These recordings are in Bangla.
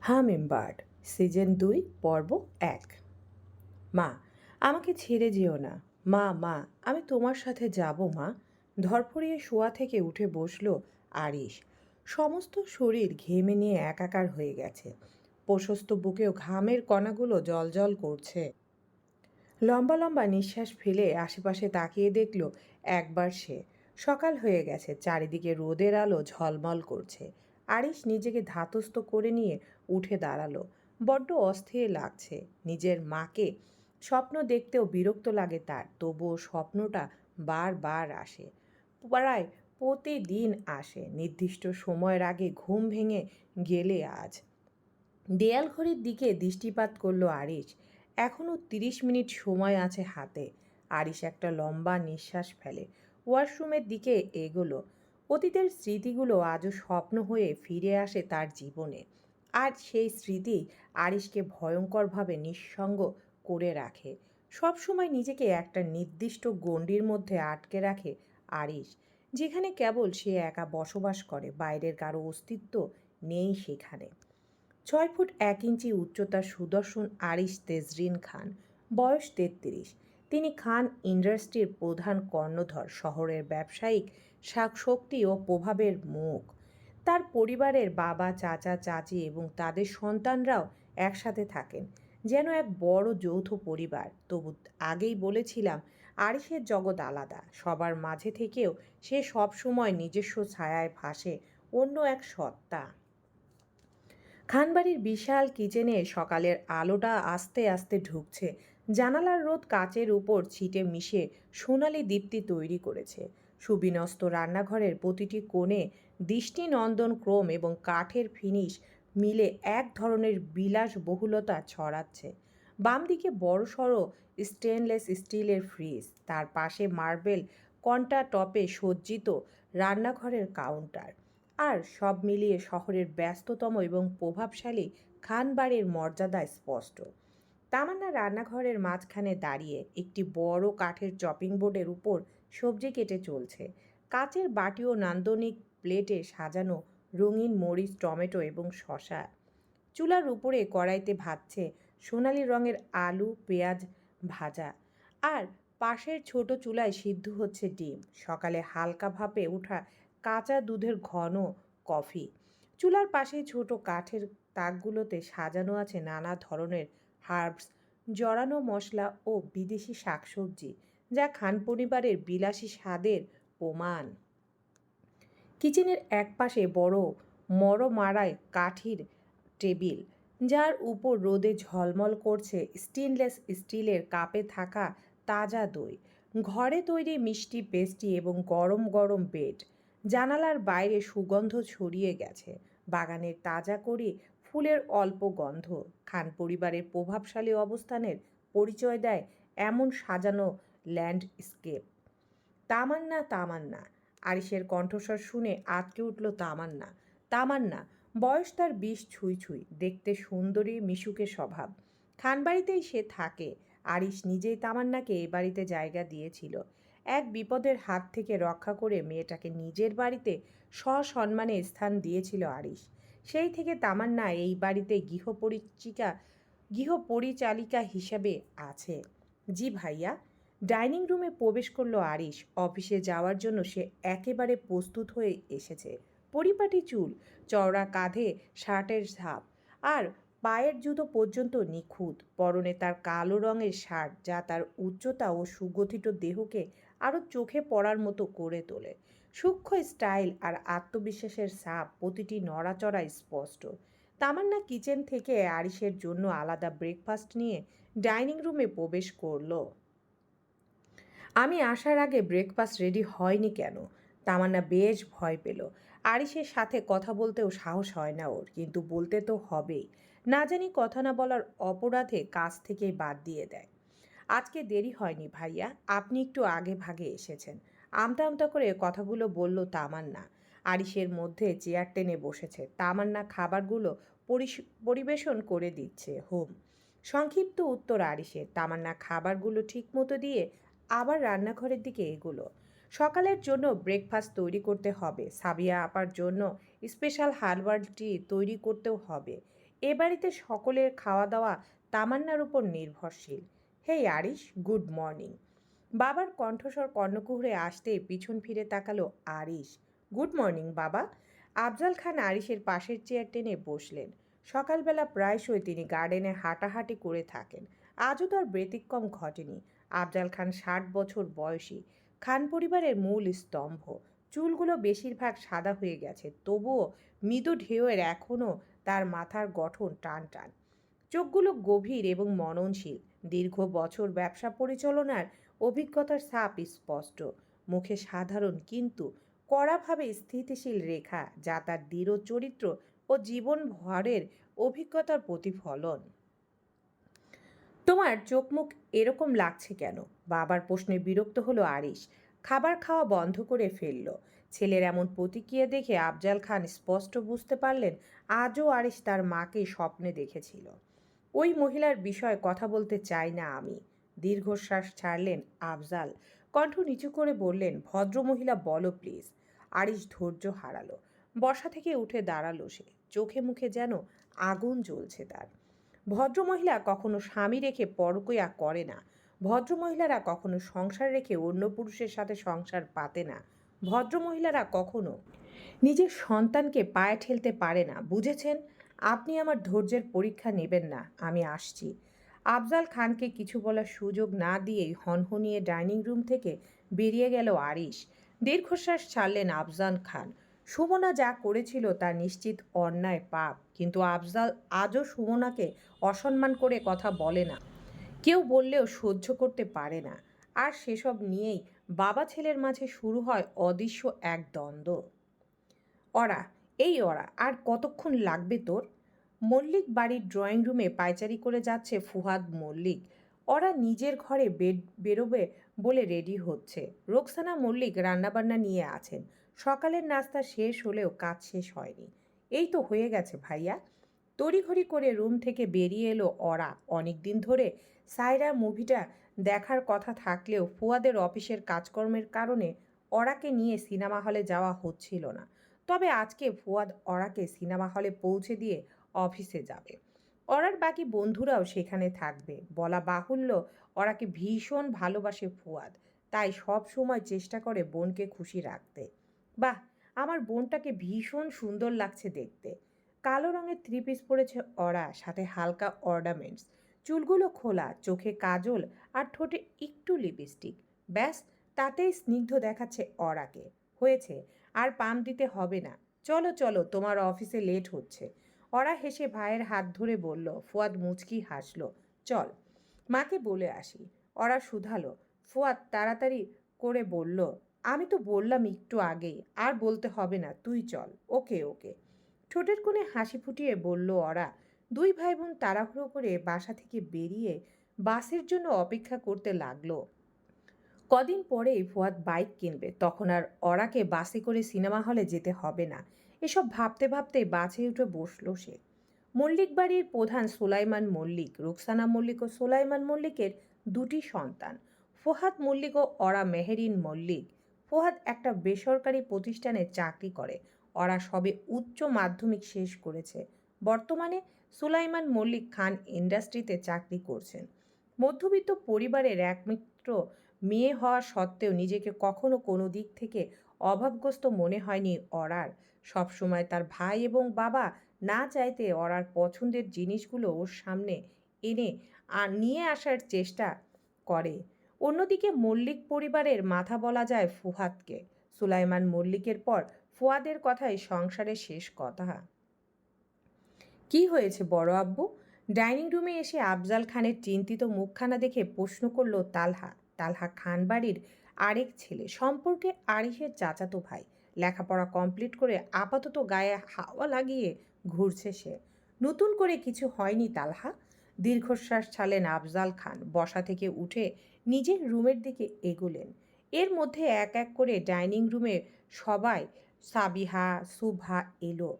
হামিমবার্ড, সিজন দুই, পর্ব এক। মা, আমাকে ছেড়ে যেও না। মা মা, আমি তোমার সাথে যাব, মা। ধরফরিয়ে শোয়া থেকে উঠে বসল আরিশ। সমস্ত শরীর ঘেমে নিয়ে একাকার হয়ে গেছে। প্রশস্ত বুকেও ঘামের কণাগুলো জলজল করছে। লম্বা লম্বা নিঃশ্বাস ফেলে আশেপাশে তাকিয়ে দেখল একবার সে। সকাল হয়ে গেছে, চারিদিকে রোদের আলো ঝলমল করছে। আরিশ নিজেকে ধাতস্থ করে নিয়ে উঠে দাঁড়াল। বড্ড অস্থির লাগছে। নিজের মাকে স্বপ্ন দেখতেও বিরক্ত লাগে তার, তবুও স্বপ্নটা বারবার আসে। প্রায় প্রতিদিন আসে। নির্দিষ্ট সময়ের আগে ঘুম ভেঙে গেলে আজ। দেয়াল ঘড়ির দিকে দৃষ্টিপাত করল আরিশ। এখনও তিরিশ মিনিট সময় আছে হাতে। আরিশ একটা লম্বা নিঃশ্বাস ফেলে। ওয়াশরুমের দিকে এগোলো। অতীতের স্মৃতিগুলো আজও স্বপ্ন হয়ে ফিরে আসে তার জীবনে। আর সেই স্মৃতি আরিশকে ভয়ঙ্করভাবে নিঃসঙ্গ করে রাখে। সবসময় নিজেকে একটা নির্দিষ্ট গণ্ডির মধ্যে আটকে রাখে আরিশ, যেখানে কেবল সে একা বসবাস করে, বাইরের কারও অস্তিত্ব নেই সেখানে। ছয় ফুট এক ইঞ্চি উচ্চতার সুদর্শন আরিশ তেজরিন খান, বয়স তেত্রিশ। তিনি খান ইন্ডাস্ট্রির প্রধান কর্ণধর, শহরের ব্যবসায়িক শক্তি ও প্রভাবের মুখ। তার পরিবারের বাবা, চাচা, চাচি এবং তাদের সন্তানরাও একসাথে থাকেন। যেন এক বড় যৌথ পরিবার। তবু আগেই বলেছিলাম, আরিসের জগৎ আলাদা। সবার মাঝে থেকেও সে সবসময় নিজস্ব ছায়ায় ভাসে, অন্য এক সত্তা। খানবাড়ির বিশাল কিচেনে সকালের আলোটা আস্তে আস্তে ঢুকছে। জানালার রোদ কাচের উপর ছিটে মিশে সোনালি দীপ্তি তৈরি করেছে। সুবিনস্ত রান্নাঘরের প্রতিটি কোণে দৃষ্টিনন্দন ক্রম এবং কাঠের ফিনিশ মিলে এক ধরনের বিলাস বহুলতা ছড়াচ্ছে। বাম দিকে বড়সড় স্টেনলেস স্টিলের ফ্রিজ, তার পাশে মার্বেল কন্টা টপে সজ্জিত রান্নাঘরের কাউন্টার। আর সব মিলিয়ে শহরের ব্যস্ততম এবং প্রভাবশালী খানবাড়ির মর্যাদা স্পষ্ট। তামান্না রান্নাঘরের মাঝখানে দাঁড়িয়ে একটি বড় কাঠের চপিং বোর্ডের উপর সবজি কেটে চলছে। কাচের বাটি ও নান্দনিক প্লেটে সাজানো রঙিন মরিচ, টমেটো এবং শশা চুলার উপরে কড়াইতে ভাজছে সোনালি রঙের আলু, পেঁয়াজ ভাজা। আর পাশের ছোট চুলায় সিদ্ধ হচ্ছে ডিম। সকালে হালকা ভাপে ওঠা কাঁচা দুধের ঘন কফি। চুলার পাশে ছোট কাঠের তাকগুলোতে সাজানো আছে নানা ধরনের হার্বস, জড়ানো মশলা ও বিদেশি শাকসবজি, যা খান পরিবারের বিলাসী স্বাদের প্রমাণ। কিচেনের এক পাশে বড় মরমারায় কাঠির টেবিল, যার উপর রোদে ঝলমল করছে স্টেনলেস স্টিলের কাপে থাকা তাজা দই। ঘরে তৈরি মিষ্টি পেস্টি এবং গরম গরম বেড জানালার বাইরে সুগন্ধ ছড়িয়ে গেছে। বাগানের তাজা করে ফুলের অল্প গন্ধ। খান পরিবারের প্রভাবশালী অবস্থানের পরিচয় দেয় এমন সাজানো ল্যান্ডস্কেপ। তামান্না তামান্না। আরিসের কণ্ঠস্বর শুনে আটকে উঠল তামান্না। তামান্না, বয়স তার বিষ ছুঁই ছুঁই, দেখতে সুন্দরী, মিশুকে স্বভাব। খানবাড়িতেই সে থাকে। আরিস নিজেই তামান্নাকে এ বাড়িতে জায়গা দিয়েছিল। এক বিপদের হাত থেকে রক্ষা করে মেয়েটাকে নিজের বাড়িতে সসম্মানে স্থান দিয়েছিল আরিস সেই থেকে তামান্না এই বাড়িতে গৃহপরিচিকা, গৃহপরিচালিকা হিসাবে আছে। জি ভাইয়া, ডাইনিং রুমে প্রবেশ করল আরিশ। অফিসে যাওয়ার জন্য সে একেবারে প্রস্তুত হয়ে এসেছে। পরিপাটি চুল, চওড়া কাঁধে শার্টের ঝাপ আর পায়ের জুতো পর্যন্ত নিখুঁত। পরনে তার কালো রঙের শার্ট যা তার উচ্চতা ও সুগঠিত দেহকে আরও চোখে পড়ার মতো করে তোলে। সূক্ষ্ম স্টাইল আর আত্মবিশ্বাসের ছাপ প্রতিটি নড়াচড়ায় স্পষ্ট। তামান্না কিচেন থেকে আরিসের জন্য আলাদা ব্রেকফাস্ট নিয়ে ডাইনিং রুমে প্রবেশ করল। আমি আসার আগে ব্রেকফাস্ট রেডি হয়নি কেন? তামান্না বেশ ভয় পেল। আরিসের সাথে কথা বলতেও সাহস হয় না ওর, কিন্তু বলতে তো হবেই। না জানি কথা না বলার অপরাধে কাজ থেকেই বাদ দিয়ে দেয়। আজকে দেরি হয়নি ভাইয়া, আপনি একটু আগে ভাগে এসেছেন। আমতা আমতা করে কথাগুলো বলল তামান্না। আরিসের মধ্যে চেয়ার টেনে বসেছে। তামান্না খাবারগুলো পরিবেশন করে দিচ্ছে, হোম। সংক্ষিপ্ত উত্তর আরিসের তামান্না খাবারগুলো ঠিক মতো দিয়ে আবার রান্নাঘরের দিকে এগুলো। সকালের জন্য ব্রেকফাস্ট তৈরি করতে হবে। সাবিয়া আপার জন্য স্পেশাল হার্বাল টি তৈরি করতেও হবে। এ বাড়িতে সকলের খাওয়া দাওয়া তামান্নার উপর নির্ভরশীল। Hey Arish, good morning. বাবার কণ্ঠস্বর কর্ণকুহরে আসতে পিছন ফিরে তাকালো আরিশ। গুড মর্নিং, বাবা। আফজাল খান আরিশের পাশের চেয়ার টেনে বসলেন। সকালবেলা প্রায়শই তিনি গার্ডেনে হাঁটাহাঁটি করে থাকেন। আজও তার ব্যতিক্রম ঘটেনি। আফজাল খান ষাট বছর বয়সী। খান পরিবারের মূল স্তম্ভ। চুলগুলো বেশিরভাগ সাদা হয়ে গেছে। তবুও মৃদু ঢেউয়ের এখনও তার মাথার গঠন টান টান চোখগুলো গভীর এবং মননশীল। দীর্ঘ বছর ব্যবসা পরিচালনার অভিজ্ঞতার ছাপ স্পষ্ট, মুখে সাধারণ কিন্তু কড়াভাবে স্থিতিশীল রেখা যা তার দৃঢ় চরিত্র ও জীবন ভরের অভিজ্ঞতার প্রতিফলন। তোমার চোখ মুখ এরকম লাগছে কেন? বাবার প্রশ্নে বিরক্ত হলো আরিশ। খাবার খাওয়া বন্ধ করে ফেলল। ছেলের এমন প্রতিক্রিয়া দেখে আফজাল খান স্পষ্ট বুঝতে পারলেন, আজও আরিশ তার মাকে স্বপ্নে দেখেছিল। ওই মহিলার বিষয়ে কথা বলতে চাই না আমি। দীর্ঘশ্বাস ছাড়লেন আফজাল। কণ্ঠ নিচু করে বললেন, ভদ্রমহিলা, বলো প্লিজ আরিশ ধৈর্য হারালো। বসা থেকে উঠে দাঁড়াল সে। চোখে মুখে যেন আগুন জ্বলছে তার। ভদ্রমহিলা কখনো স্বামী রেখে পরকইয়া করে না। ভদ্রমহিলারা কখনো সংসার রেখে অন্য পুরুষের সাথে সংসার পাতে না। ভদ্রমহিলারা কখনো নিজের সন্তানকে পায়ে ঠেলতে পারে না। বুঝেছেন? আপনি আমার ধৈর্যের পরীক্ষা নেবেন না। আমি আসছি। আফজাল খানকে কিছু বলার সুযোগ না দিয়েই হনহনিয়ে ডাইনিং রুম থেকে বেরিয়ে গেল আরিশ। দীর্ঘশ্বাস ছাড়লেন আফজাল খান। সুমনা যা করেছিল তা নিশ্চিত অন্যায় পাপ, কিন্তু আফজাল আজও সুমনাকে অসম্মান করে কথা বলে না। কেউ বললেও সহ্য করতে পারে না। আর সেসব নিয়েই বাবা ছেলের মাঝে শুরু হয় অদৃশ্য এক দ্বন্দ্ব। অরা, এই অরা, আর কতক্ষণ লাগবে তোর? মল্লিক বাড়ির ড্রয়িং রুমে পায়চারি করে যাচ্ছে ফুহাদ মল্লিক। ওরা নিজের ঘরে বেড, বেরোবে বলে রেডি হচ্ছে। রোকসানা মল্লিক রান্নাবান্না নিয়ে আছেন। সকালের নাস্তা শেষ হলেও কাজ শেষ হয়নি। এই তো হয়ে গেছে ভাইয়া। তড়িঘড়ি করে রুম থেকে বেরিয়ে এলো অরা অনেক দিন ধরে সাইরা মুভিটা দেখার কথা থাকলেও ফুয়াদের অফিসের কাজকর্মের কারণে অরাকে নিয়ে সিনেমা হলে যাওয়া হচ্ছিল না। তবে আজকে ফুয়াদ অরাকে সিনেমা হলে পৌঁছে দিয়ে অফিসে যাবে। অরার বাকি বন্ধুরাও সেখানে থাকবে। বলা বাহুল্য অরাকে ভীষণ ভালোবাসে ফুয়াদ। তাই সব সময় চেষ্টা করে বোনকে খুশি রাখতে। বাহ, আমার বোনটাকে ভীষণ সুন্দর লাগছে দেখতে। কালো রঙের থ্রি পিস পরেছে অরা সাথে হালকা অর্নামেন্টস। চুলগুলো খোলা, চোখে কাজল আর ঠোঁটে একটু লিপস্টিক। ব্যাস, তাতেই স্নিগ্ধ দেখাচ্ছে অরাকে হয়েছে, আর পাম দিতে হবে না। চলো চলো, তোমার অফিসে লেট হচ্ছে। অরা হেসে ভাইয়ের হাত ধরে বলল, ফুয়াদ মুচকি হাসলো। চল। মাকে বলে আসি। অরা শুধালো। ফুয়াদ তাড়াতাড়ি করে বলল, আমি তো বললাম একটু আগেই, আর বলতে হবে না, তুই চল। ওকে ওকে। ঠোঁটের কোণে হাসি ফুটিয়ে বলল অরা, দুই ভাই বোন তাড়াহুড়ো করে বাসা থেকে বেরিয়ে বাসের জন্য অপেক্ষা করতে লাগল। কদিন পরেই ফুয়াদ বাইক কিনবে, তখন আর অরাকে বাসে করে সিনেমা হলে যেতে হবে না। এসব ভাবতে ভাবতে বাঁচে উঠে বসল সে। মল্লিক বাড়ির প্রধান সুলাইমান মল্লিক, রুকসানা মল্লিক ও সুলাইমান মল্লিকের দুটি সন্তান, ফোহাদ মল্লিক ও অরা মেহেরিন মল্লিক। ফোহাদ একটা বেসরকারি প্রতিষ্ঠানে চাকরি করে ওরা সবে উচ্চ মাধ্যমিক শেষ করেছে। বর্তমানে সুলাইমান মল্লিক খান ইন্ডাস্ট্রিতে চাকরি করছেন। মধ্যবিত্ত পরিবারের একমাত্র মেয়ে হওয়া সত্ত্বেও নিজেকে কখনো কোনো দিক থেকে অভাবগ্রস্ত মনে হয়নি অরার। সবসময় তার ভাই এবং বাবা না চাইতে অরার পছন্দের জিনিসগুলো ওর সামনে এনে নিয়ে আসার চেষ্টা করে। অন্যদিকে মল্লিক পরিবারের মাথা বলা যায় ফুহাদকে। সুলাইমান মল্লিকের পর ফুয়াদের কথাই সংসারের শেষ কথা। কি হয়েছে বড় আব্বু? ডাইনিং রুমে এসে আফজাল খানের চিন্তিত মুখখানা দেখে প্রশ্ন করল তালহা। তালহা খান বাড়ির আরেক ছেলে। সম্পর্কে আরিফের চাচাতো ভাই। লেখাপড়া কমপ্লিট করে আপাতত গায়ে হাওয়া লাগিয়ে ঘুরছে সে। নতুন করে কিছু হয়নি তালহা। দীর্ঘশ্বাস ছালেন আফজাল খান বসা থেকে উঠে নিজের রুমের দিকে এগোলেন। এর মধ্যে এক এক করে ডাইনিং রুমে সবাই সাবিহা, সুভা এলো।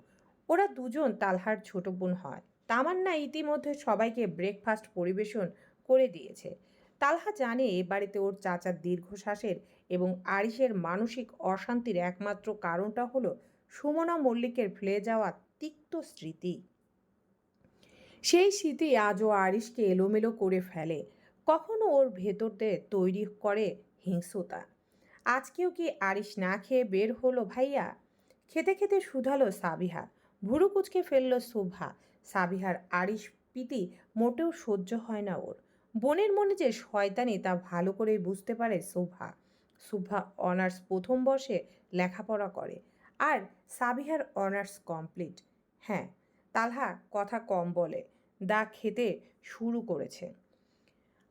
ওরা দুজন তালহার ছোট বোন হয়। তামান্না ইতিমধ্যে সবাইকে ব্রেকফাস্ট পরিবেশন করে দিয়েছে। তালহা জানে এ বাড়িতে ওর চাচার দীর্ঘশ্বাসের এবং আরিসের মানসিক অশান্তির একমাত্র কারণটা হলো সুমনা মল্লিকের ফেলে যাওয়া তিক্ত স্মৃতি। সেই স্মৃতি আজও আরিশকে এলোমেলো করে ফেলে। কখনো ওর ভেতরতে তৈরি করে হিংস্রতা। আজকেও কি আরিশ না খেয়ে বের হলো ভাইয়া? খেতে খেতে শুধালো সাবিহা। ভুরু কুচকে ফেলল শোভা। সাবিহার আরিশ প্রীতি মোটেও সহ্য হয় না ওর। বোনের মনে যে শয়তানি তা ভালো করেই বুঝতে পারে শোভা। শোভা অনার্স প্রথম বর্ষে লেখাপড়া করে। আর সাবিহার অনার্স কমপ্লিট। হ্যাঁ তালহা কথা কম বলে, দা খেতে শুরু করেছে।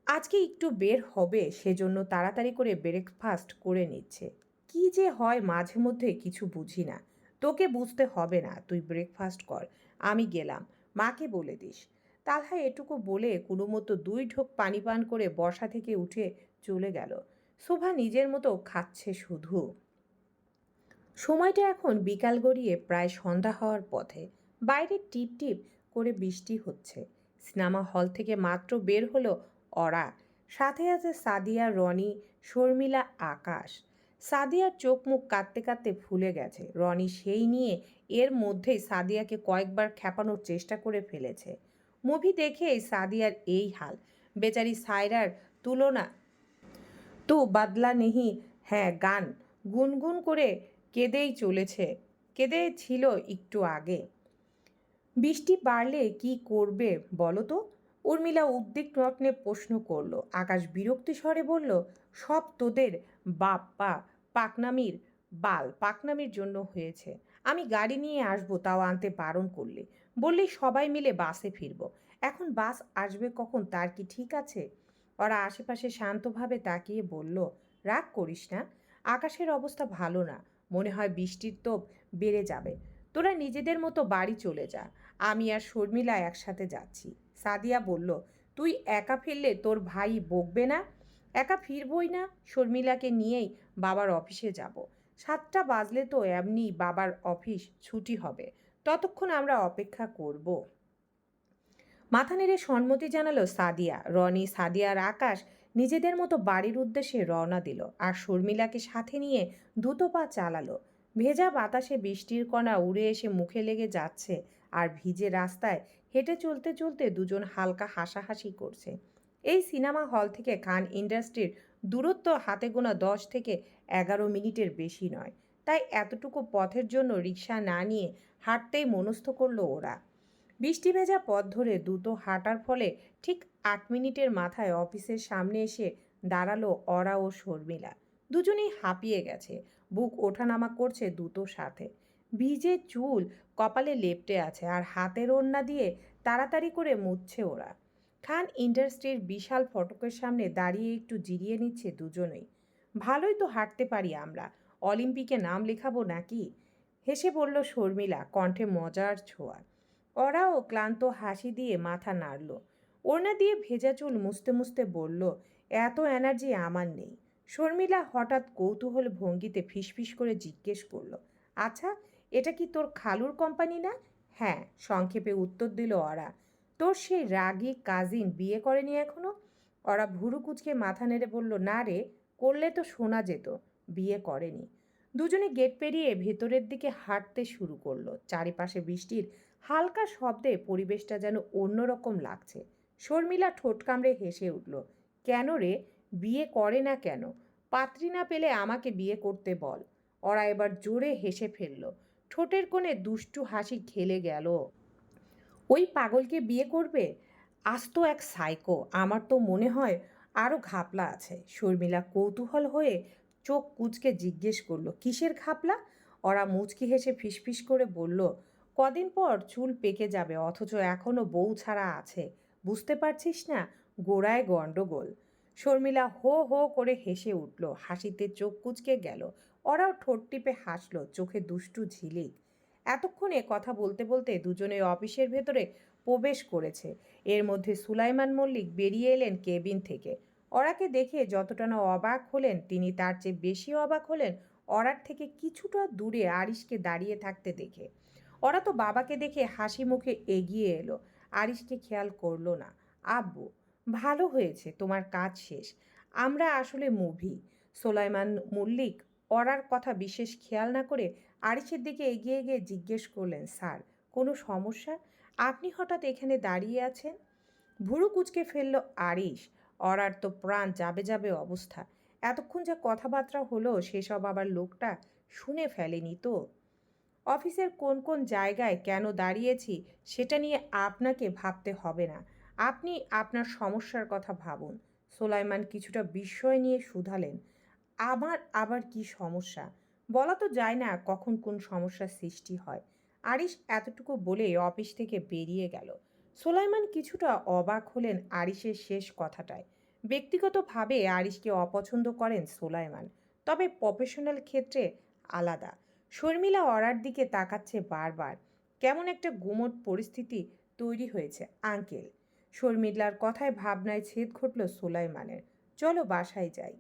আজকে একটু বের হবে, সেজন্য তাড়াতাড়ি করে ব্রেকফাস্ট করে নিচ্ছে। কি যে হয় মাঝে মধ্যে কিছু বুঝি না। তোকে বুঝতে হবে না, তুই ব্রেকফাস্ট কর। আমি গেলাম। মাকে বলে দিস। তালহা এটুকু বলে কোনো মতো দুই ঢোক পানি পান করে বসা থেকে উঠে চলে গেল। শোভা নিজের মতো খাচ্ছে শুধু। সময়টা এখন বিকাল গড়িয়ে প্রায় সন্ধ্যা হওয়ার পথে। বাইরে টিপ টিপ করে বৃষ্টি হচ্ছে। সিনেমা হল থেকে মাত্র বের হলো অরা। সাথে আছে সাদিয়া, রনি, শর্মিলা, আকাশ। সাদিয়ার চোখ মুখ কাঁদতে কাঁদতে ফুলে গেছে। রনি সেই নিয়ে এর মধ্যেই সাদিয়াকে কয়েকবার খেপানোর চেষ্টা করে ফেলেছে। মুভি দেখেই সাদিয়ার এই হাল। বেচারি সায়রার তুলনা তো বাদলা নেহি। হ্যাঁ গান। গুনগুন করে কেঁদেই চলেছে। কেঁদে ছিল একটু আগে। বৃষ্টি বাড়লে কি করবে বলো তো? উর্মিলা উদ্বিগ্ন রত্নে প্রশ্ন করল। আকাশ বিরক্তি স্বরে বলল, সব তোদের বাপ, পা, পাকনামির বাল। পাকনামির জন্য হয়েছে। আমি গাড়ি নিয়ে আসব, তাও আনতে বারণ করলে। বললেই সবাই মিলে বাসে ফিরবো। এখন বাস আসবে কখন? তার কি ঠিক আছে? ওরা আশেপাশে শান্তভাবে তাকিয়ে বলল, রাগ করিস না, আকাশের অবস্থা ভালো না, মনে হয় বৃষ্টির তোপ বেড়ে যাবে। তোরা নিজেদের মতো বাড়ি চলে যা, আমি আর শর্মিলা একসাথে যাচ্ছি। সাদিয়া বলল, তুই একা ফিরলে তোর ভাই বকবে না? একা ফিরবই না? শর্মিলাকে নিয়েই বাবার অফিসে যাব। সাতটা বাজলে তো এমনি বাবার অফিস ছুটি হবে। ততক্ষণ আমরা অপেক্ষা করব। মাথা নেড়ে সম্মতি জানালো সাদিয়া। রনি সাদিয়ার আকাশ নিজেদের মতো বাড়ির উদ্দেশ্যে রওনা দিল আর শর্মিলাকে সাথে নিয়ে দ্রুত পা চালালো। ভেজা বাতাসে বৃষ্টির কণা উড়ে এসে মুখে লেগে যাচ্ছে আর ভিজে রাস্তায় হেঁটে চলতে চলতে দুজন হালকা হাসাহাসি করছে। এই সিনেমা হল থেকে খান ইন্ডাস্ট্রির দূরত্ব হাতে গোনা দশ থেকে এগারো মিনিটের বেশি নয়। তাই এতটুকু পথের জন্য রিক্সা না নিয়ে হাঁটতেই মনস্থ করল ওরা। বৃষ্টি ভেজা পথ ধরে দ্রুত হাঁটার ফলে ঠিক আট মিনিটের মাথায় অফিসের সামনে এসে দাঁড়াল অরা ও শর্মিলা। দুজনেই হাঁপিয়ে গেছে। বুক ওঠানামা করছে দ্রুত সাথে। ভিজে চুল কপালে লেপটে আছে আর হাতের ওড়না দিয়ে তাড়াতাড়ি করে মুছছে ওরা। খান ইন্ডাস্ট্রির বিশাল ফটকের সামনে দাঁড়িয়ে একটু জিরিয়ে নিচ্ছে দুজনেই। ভালোই তো হাঁটতে পারি আমরা। অলিম্পিকে নাম লেখাবো নাকি? হেসে বলল শর্মিলা, কণ্ঠে মজার ছোঁয়া। ওরাও ক্লান্ত হাসি দিয়ে মাথা নাড়ল। ওড়না দিয়ে ভেজা চুল মুছতে মুছতে বলল, এত এনার্জি আমার নেই। শর্মিলা হঠাৎ কৌতূহল ভঙ্গিতে ফিসফিস করে জিজ্ঞেস করল আচ্ছা এটা কি তোর খালুর কোম্পানি না? হ্যাঁ সংক্ষেপে উত্তর দিল ওরা, তোর সেই রাগী কাজিন বিয়ে করেনি এখনও? ওরা ভুরু কুচকে মাথা নেড়ে বলল, না রে, করলে তো শোনা যেত, বিয়ে করেনি। দুজনে গেট পেরিয়ে ভেতরের দিকে হাঁটতে শুরু করল। চারিপাশে বৃষ্টির হালকা শব্দে পরিবেশটা যেন অন্যরকম লাগছে। শর্মিলা ঠোঁট কামড়ে হেসে উঠল, কেন রে? বিয়ে করে না কেন? পাত্রী না পেলে আমাকে বিয়ে করতে বল। ওরা এবার জোরে হেসে ফেলল। ঠোঁটের কোণে দুষ্টু হাসি খেলে গেল। ওই পাগলকে বিয়ে করবে? আজ তো এক সাইকো আমার তো মনে হয় আরও ঘাপলা আছে। শর্মিলা কৌতূহল হয়ে চোখ কুচকে জিজ্ঞেস করল, কিসের ঘাপলা? ওরা মুচকি হেসে ফিসফিস করে বলল কদিন পর চুল পেকে যাবে, অথচ এখনও বউ ছাড়া আছে। বুঝতে পারছিস না? গোড়ায় গণ্ডগোল শর্মিলা হো হো করে হেসে উঠল, হাসিতে চোখ কুচকে গেল। ওরাও ঠোঁট টিপে হাসলো, চোখে দুষ্টু ঝিলিক। এতক্ষণে কথা বলতে বলতে দুজনে অফিসের ভেতরে প্রবেশ করেছে। এর মধ্যে সুলাইমান মল্লিক বেরিয়ে এলেন কেবিন থেকে। অরাকে দেখে যতটা না অবাক হলেন, তিনি তার চেয়ে বেশি অবাক হলেন অরার থেকে কিছুটা দূরে আরিশকে দাঁড়িয়ে থাকতে দেখে। ওরা তো বাবাকে দেখে হাসি মুখে এগিয়ে এলো। আরিশকে খেয়াল করল না। আব্বু, ভালো হয়েছে, তোমার কাজ শেষ। আমরা আসলে মুভি। সোলাইমান মল্লিক অরার কথা বিশেষ খেয়াল না করে আরিশের দিকে এগিয়ে গিয়ে জিজ্ঞেস করলেন, স্যার, কোনো সমস্যা? আপনি হঠাৎ এখানে দাঁড়িয়ে আছেন? ভুরু কুচকে ফেলল আরিশ। অরার তো প্রাণ যাবে যাবে অবস্থা। এতক্ষণ যা কথাবার্তা হলো, সেসব আবার লোকটা শুনে ফেলেনি তো? অফিসের কোন কোন জায়গায় কেন দাঁড়িয়েছি সেটা নিয়ে আপনাকে ভাবতে হবে না। আপনি আপনার সমস্যার কথা ভাবুন। সোলাইমান কিছুটা বিস্ময় নিয়ে শুধালেন। আমার আবার কি সমস্যা? বলা তো যায় না কখন কোন সমস্যার সৃষ্টি হয়। আরিশ এতটুকু বলে অফিস থেকে বেরিয়ে গেল। সোলাইমান কিছুটা অবাক হলেন আরিশের শেষ কথাটায়। ব্যক্তিগতভাবে আরিশকে অপছন্দ করেন সোলাইমান, তবে প্রফেশনাল ক্ষেত্রে আলাদা। শর্মিলা অরার দিকে তাকাচ্ছে বারবার। কেমন একটা গুমট পরিস্থিতি তৈরি হয়েছে, আঙ্কেল। শর্মিলার কথায় ভাবনায় ছেদ ঘটল সোলাইমানের। চলো বাসায় যাই।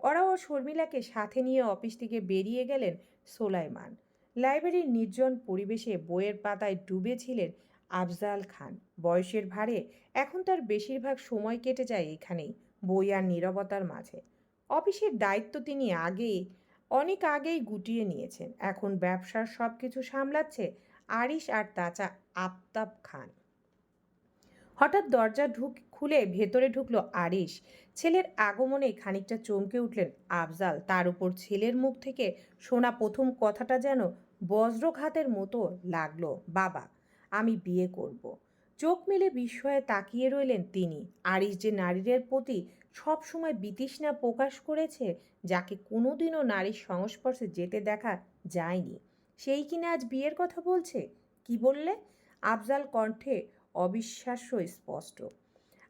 ওরা ও শর্মিলাকে সাথে নিয়ে অফিস থেকে বেরিয়ে গেলেন সোলাইমান। লাইব্রেরির নির্জন পরিবেশে বইয়ের পাতায় ডুবেছিলেন আফজাল খান। বয়সের ভারে এখন তার বেশিরভাগ সময় কেটে যায় এখানেই, বই আর নিরবতার মাঝে। অফিসের দায়িত্ব তিনি আগেই অনেক আগেই গুটিয়ে নিয়েছেন। এখন ব্যবসার সব কিছু সামলাচ্ছে আরিশ আর তাচা আফতাব খান। হঠাৎ দরজা ঢুক, খুলে ভেতরে ঢুকলো আরিশ। ছেলের আগমনে খানিকটা চমকে উঠলেন আফজাল। তার উপর ছেলের মুখ থেকে শোনা প্রথম কথাটা যেন বজ্রঘাতের মতো লাগল, বাবা, আমি বিয়ে করব। চোখ মেলে বিস্ময়ে তাকিয়ে রইলেন তিনি। আরিশ যে নারীদের প্রতি সবসময় বিতৃষ্ণা প্রকাশ করেছে, যাকে কোনোদিনও নারীর সংস্পর্শে যেতে দেখা যায়নি। সেই কিনা আজ বিয়ের কথা বলছে? কি বললে? আফজাল কণ্ঠে অবিশ্বাস্য স্পষ্ট।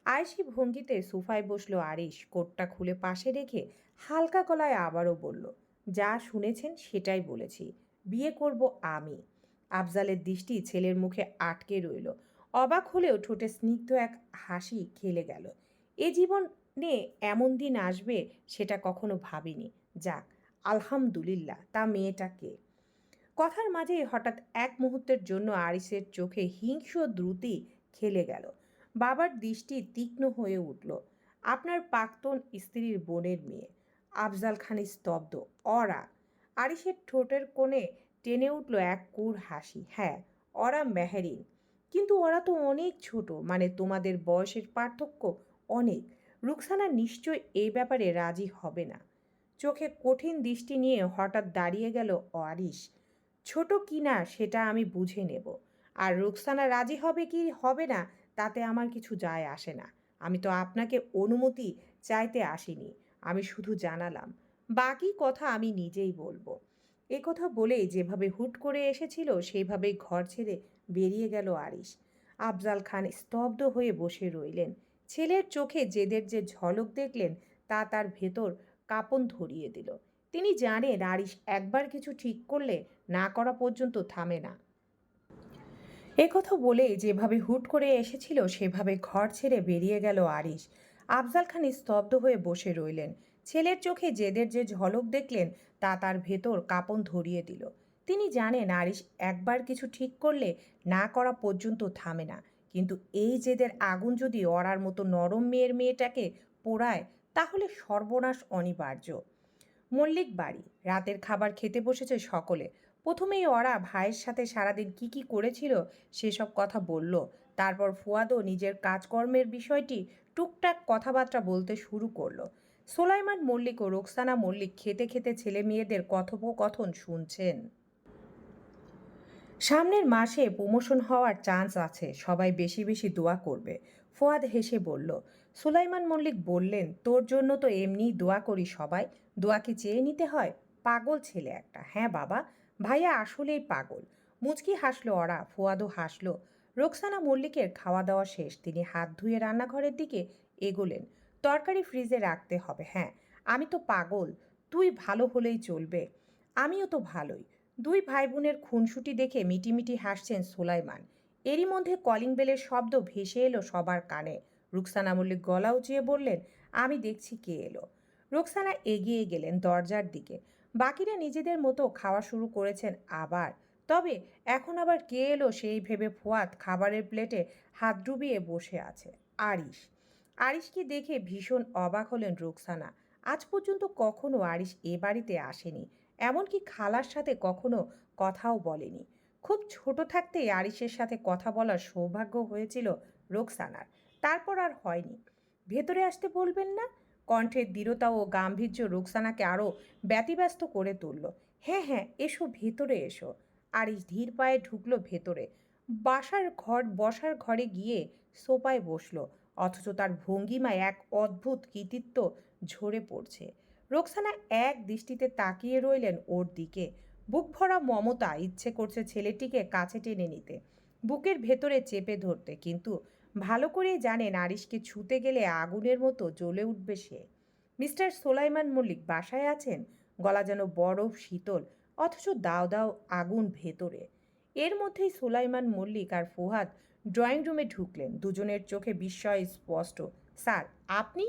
আয়েসি ভঙ্গিতে সোফায় বসল আরিশ, কোটটা খুলে পাশে রেখে হালকা গলায় আবারও বলল, যা শুনেছেন সেটাই বলেছি। বিয়ে করব আমি। আফজালের দৃষ্টি ছেলের মুখে আটকে রইল। অবাক হলেও ঠোঁটে স্নিগ্ধ এক হাসি খেলে গেল। এ জীবনে এমন দিন আসবে সেটা কখনো ভাবিনি। যাক, আলহামদুলিল্লাহ, তা মেয়েটাকে কথার মাঝে হঠাৎ এক মুহূর্তের জন্য আরিসের চোখে হিংস দ্রুতি খেলে গেল। বাবার দৃষ্টি তীক্ষ্ণ হয়ে উঠল। আপনার প্রাক্তন স্ত্রীর বোনের মেয়ে। আফজাল খান স্তব্ধ, অরা। আরিসের ঠোঁটের কোণে টেনে উঠল এক কুর হাসি। হ্যাঁ অরা মেহেরিন। কিন্তু ওরা তো অনেক ছোট মানে তোমাদের বয়সের পার্থক্য অনেক। রুকসানা নিশ্চয় এই ব্যাপারে রাজি হবে না। চোখে কঠিন দৃষ্টি নিয়ে হঠাৎ দাঁড়িয়ে গেল আরিশ ছোট কি না সেটা আমি বুঝে নেব। আর রুকসানা রাজি হবে কি হবে না, তাতে আমার কিছু যায় আসে না। আমি তো আপনাকে অনুমতি চাইতে আসিনি, আমি শুধু জানালাম। বাকি কথা আমি নিজেই বলব। এ কথা বলেই যেভাবে হুট করে এসেছিল, সেইভাবেই ঘর ছেড়ে বেরিয়ে গেল আরিশ। আফজাল খান স্তব্ধ হয়ে বসে রইলেন। ছেলের চোখে জেদের যে ঝলক দেখলেন, তা তার ভেতর কাঁপন ধরিয়ে দিল। তিনি জানেন আরিশ একবার কিছু ঠিক করলে না করা পর্যন্ত থামে না। এ কথা বলে যেভাবে হুট করে এসেছিল, সেভাবে ঘর ছেড়ে বেরিয়ে গেল আরিশ। আফজাল খান স্তব্ধ হয়ে বসে রইলেন। ছেলের চোখে জেদের যে ঝলক দেখলেন, তা তার ভেতর কাঁপন ধরিয়ে দিল। তিনি জানেন আরিশ একবার কিছু ঠিক করলে না করা পর্যন্ত থামে না। কিন্তু এই জেদের আগুন যদি অরার মতো নরম মেয়ের মেয়েটাকে পোড়ায়, তাহলে সর্বনাশ অনিবার্য। মল্লিক বাড়ি, রাতের খাবার খেতে বসেছে সকলে। প্রথমেই ওরা ভাইয়ের সাথে সারাদিন কি কি করেছিল সেসব কথা বলল। তারপর ফুয়াদও নিজের কাজকর্মের বিষয়টি টুকটাক কথাবার্তা বলতে শুরু করল। সোলাইমান মল্লিক ও রোকসানা মল্লিক খেতে খেতে ছেলে মেয়েদের কথোপকথন শুনছেন। সামনের মাসে প্রমোশন হওয়ার চান্স আছে, সবাই বেশি বেশি দোয়া করবে। ফোয়াদ হেসে বলল, সুলাইমান মল্লিক বললেন, তোর জন্য তো এমনিই দোয়া করি সবাই। দোয়া কি চেয়ে নিতে হয়? পাগল ছেলে একটা। হ্যাঁ বাবা, ভাইয়া আসলেই পাগল। মুচকি হাসলো ওরা, ফোয়াদও হাসলো। রোকসানা মল্লিকের খাওয়া দাওয়া শেষ, তিনি হাত ধুয়ে রান্নাঘরের দিকে এগোলেন। তরকারি ফ্রিজে রাখতে হবে হ্যাঁ। আমি তো পাগল, তুই ভালো হলেই চলবে। আমিও তো ভালোই। দুই ভাই বোনের খুনসুটি দেখে মিটিমিটি হাসছেন সোলাইমান। এরই মধ্যে কলিং বেলের শব্দ ভেসে এলো সবার কানে। রুকসানা মল্লিক গলা উঁচিয়ে বললেন, আমি দেখছি কে এলো। রোকসানা এগিয়ে গেলেন দরজার দিকে। বাকিরা নিজেদের মতো খাওয়া শুরু করেছেন আবার। তবে এখন আবার কে এলো সেই ভেবে ফোয়াত খাবারের প্লেটে হাত ডুবিয়ে বসে আছে। আরিশ। আরিশকে দেখে ভীষণ অবাক হলেন রোকসানা। আজ পর্যন্ত কখনো আরিশ এ বাড়িতে আসেনি। এমনকি খালার সাথে কখনো কথাও বলেনি। খুব ছোট থাকতেই আরিসের সাথে কথা বলার সৌভাগ্য হয়েছিল রোকসানার। তারপর আর হয়নি। ভেতরে আসতে বলবেন না? কণ্ঠের দৃঢ়তা ও গাম্ভীর্য রোকসানাকে আরও ব্যতিব্যস্ত করে তুলল। হ্যাঁ হ্যাঁ এসো, ভেতরে এসো। আরিস ধীর পায়ে ঢুকলো ভেতরে। বাসার ঘর, বসার ঘরে গিয়ে সোপায় বসল, অথচ তার ভঙ্গিমায় এক অদ্ভুত কৃতিত্ব ঝরে পড়ছে। রোকসানা এক দৃষ্টিতে তাকিয়ে রইলেন ওর দিকে। বুক ভরা মমতা ইচ্ছে করছে ছেলেটিকে কাছে টেনে নিতে। বুকের ভেতরে চেপে ধরতে, কিন্তু ভালো করেই জানেন আরিশকে ছুতে গেলে আগুনের মতো জ্বলে উঠবে সে। মিস্টার সোলাইমান মল্লিক বাসায় আছেন? গলা যেন বরফ শীতল, অথচ দাও দাও আগুন ভেতরে। এর মধ্যেই সোলাইমান মল্লিক আর ফুহাদ ড্রয়িং রুমে ঢুকলেন। দুজনের চোখে বিস্ময় স্পষ্ট। স্যার, আপনি?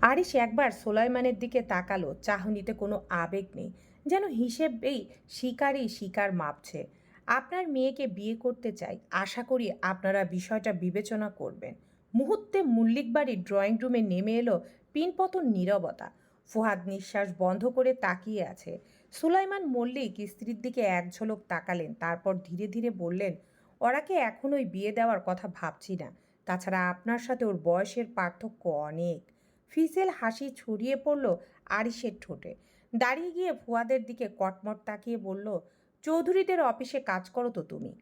আরিশ একবার সোলাইমানের দিকে তাকালো, চাহনিতে কোনো আবেগ নেই, যেন হিসেবেই শিকারই শিকার মাপছে। আপনার মেয়েকে বিয়ে করতে চাই, আশা করি আপনারা বিষয়টা বিবেচনা করবেন। মুহূর্তে মল্লিক বাড়ির ড্রয়িং রুমে নেমে এলো পিনপতন নীরবতা। ফুহাদ নিঃশ্বাস বন্ধ করে তাকিয়ে আছে। সুলাইমান মল্লিক স্ত্রীর দিকে এক ঝলক তাকালেন, তারপর ধীরে ধীরে বললেন ওরাকে এখনোই বিয়ে দেওয়ার কথা ভাবছি না? তাছাড়া আপনার সাথে ওর বয়সের পার্থক্য অনেক। ফিসেল হাসি ছড়িয়ে পড়ল আরিসের ঠোঁটে। দাঁড়িয়ে গিয়ে ফুয়াদের দিকে কটমট তাকিয়ে বলল, চৌধুরীদের অফিসে কাজ করো তো তুমি।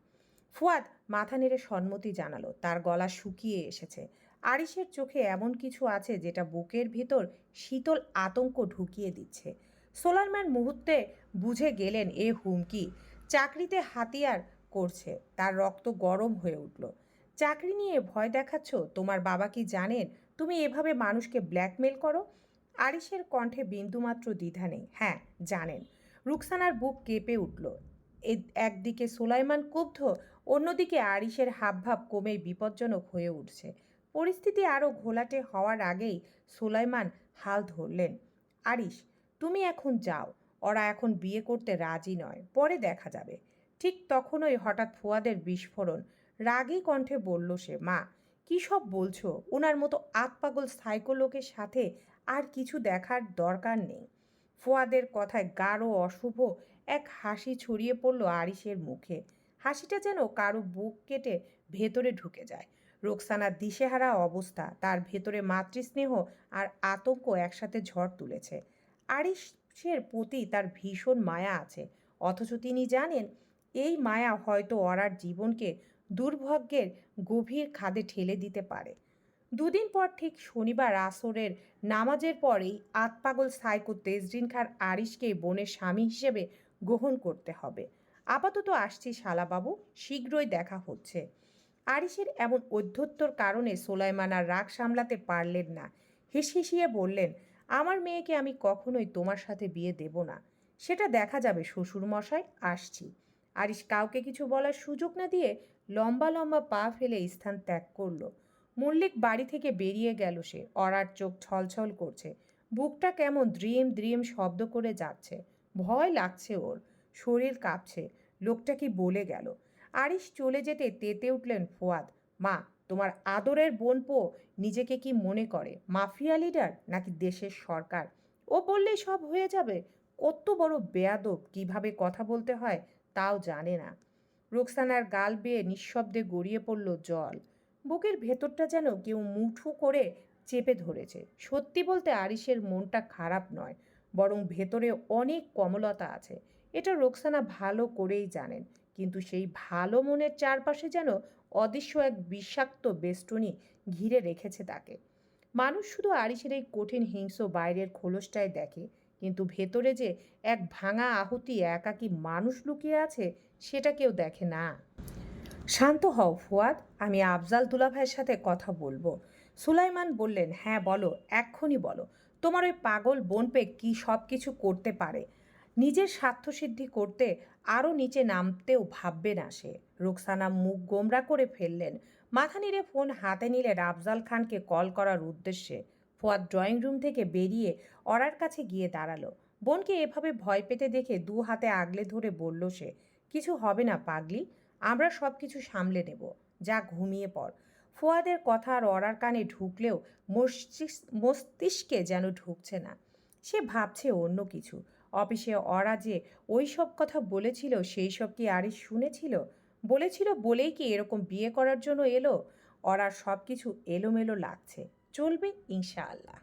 ফুয়াদ মাথা নেড়ে সম্মতি জানালো, তার গলা শুকিয়ে এসেছে। আরিসের চোখে এমন কিছু আছে যেটা বুকের ভেতর শীতল আতঙ্ক ঢুকিয়ে দিচ্ছে। সোলারম্যান মুহূর্তে বুঝে গেলেন এ হুমকি চাকরিতে হাতিয়ার করছে, তার রক্ত গরম হয়ে উঠল। চাকরি নিয়ে ভয় দেখাচ্ছ? তোমার বাবা কি জানেন তুমি এভাবে মানুষকে ব্ল্যাকমেল করো? আরিসের কণ্ঠে বিন্দুমাত্র দ্বিধা নেই। হ্যাঁ জানেন। রুকসানার বুক কেঁপে উঠল। একদিকে সুলাইমান ক্ষুব্ধ, অন্যদিকে আরিসের হাবভাব কমে বিপজ্জনক হয়ে উঠছে। পরিস্থিতি আরও ঘোলাটে হওয়ার আগেই সুলাইমান হাল ধরলেন। আরিস তুমি এখন যাও। ওরা এখন বিয়ে করতে রাজি নয়। পরে দেখা যাবে। ঠিক তখনই হঠাৎ ফুয়াদের বিস্ফোরণ। রাগী কণ্ঠে বলল সে, মা কী সব বলছো? ওনার মতো আতপাগল সাইকো লোকের সাথে আর কিছু দেখার দরকার নেই। ফোয়াদের কথায় গাঢ় অশুভ এক হাসি ছড়িয়ে পড়ল আরিসের মুখে। হাসিটা যেন কারও বুক কেটে ভেতরে ঢুকে যায়। রোকসানার দিশেহারা অবস্থা, তার ভেতরে মাতৃস্নেহ আর আতঙ্ক একসাথে ঝড় তুলেছে। আরিসের প্রতি তার ভীষণ মায়া আছে। অথচ তিনি জানেন, এই মায়া হয়তো অরার জীবনকে দুর্ভাগ্যের গভীর খাদে ঠেলে দিতে পারে। দুদিন পর ঠিক শনিবার আসরের নামাজের পরেই আতপাগল সাইকো তেজরিন খার আরিশকে বোনের স্বামী হিসেবে গ্রহণ করতে হবে। আপাতত আসছি শালাবাবু, শীঘ্রই দেখা হচ্ছে। আরিশের এমন অধ্যত্তর কারণে সোলাইমান আর রাগ সামলাতে পারলেন না। হিসহিসিয়ে বললেন, আমার মেয়েকে আমি কখনোই তোমার সাথে বিয়ে দেব না। সেটা দেখা যাবে শ্বশুরমশাই, আসছি। আরিশ কাউকে কিছু বলার সুযোগ না দিয়ে লম্বা লম্বা পা ফেলে স্থান ত্যাগ করল। মল্লিক বাড়ি থেকে বেরিয়ে গেল সে। অরার চোখ ছলছল করছে। বুকটা কেমন দ্রিম দ্রিম শব্দ করে যাচ্ছে। ভয় লাগছে ওর। শরীর কাঁপছে। লোকটা কি বলে গেল? আরিশ চলে যেতে তেতে উঠলেন ফোয়াদ। মা, তোমার আদরের বোনপো নিজেকে কি মনে করে? মাফিয়া লিডার নাকি দেশের সরকার? ও বললেই সব হয়ে যাবে। কত বড় বেয়াদব। কীভাবে কথা বলতে হয় তাও জানে না। রোকসানার গাল বেয়ে নিঃশব্দে গড়িয়ে পড়ল জল। বুকের ভেতরটা যেন কেউ মুঠো করে চেপে ধরেছে। সত্যি বলতে আরিসের মনটা খারাপ নয়, বরং ভেতরে অনেক কমলতা আছে। এটা রোকসানা ভালো করেই জানেন, কিন্তু সেই ভালো মনের চারপাশে যেন অদৃশ্য এক বিষাক্ত বেষ্টনী ঘিরে রেখেছে তাকে। মানুষ শুধু আরিসের এই কঠিন হিংস্র বাইরের খোলসটায় দেখে, কিন্তু ভেতরে যে এক ভাঙা আহুতি, একাকী মানুষ লুকিয়ে আছে সেটা কেউ দেখে না। শান্ত হও ফুয়াদ, আমি আফজাল দুলাভাইয়ের সাথে কথা বলব। সুলাইমান বললেন হ্যাঁ বলো, এক্ষুনি বলো। তোমার ওই পাগল বোন পে কী সব কিছু করতে পারে? নিজের স্বার্থসিদ্ধি করতে আরও নিচে নামতেও ভাববে না সে। রুকসানা মুখ গোমরা করে ফেললেন। মাথা নেড়ে ফোন হাতে নিলে আফজাল খানকে কল করার উদ্দেশ্যে। ফোয়াদ ড্রয়িং রুম থেকে বেরিয়ে অরার কাছে গিয়ে দাঁড়াল। বোনকে এভাবে ভয় পেতে দেখে দু হাতে আগলে ধরে বলল সে কিছু হবে না পাগলি, আমরা সব কিছু সামলে নেব। যা ঘুমিয়ে পড়। ফুয়াদের কথা আর অরার কানে ঢুকলেও মস্তিষ্ক যেন ঢুকছে না। সে ভাবছে অন্য কিছু। অফিসে অরা যে ওই সব কথা বলেছিল সেই সব কি আরিশ শুনেছিল? বলেছিল বলেই কি এরকম বিয়ে করার জন্য এলো? অরার সব কিছু এলোমেলো লাগছে। চলবে ইনশাআল্লাহ।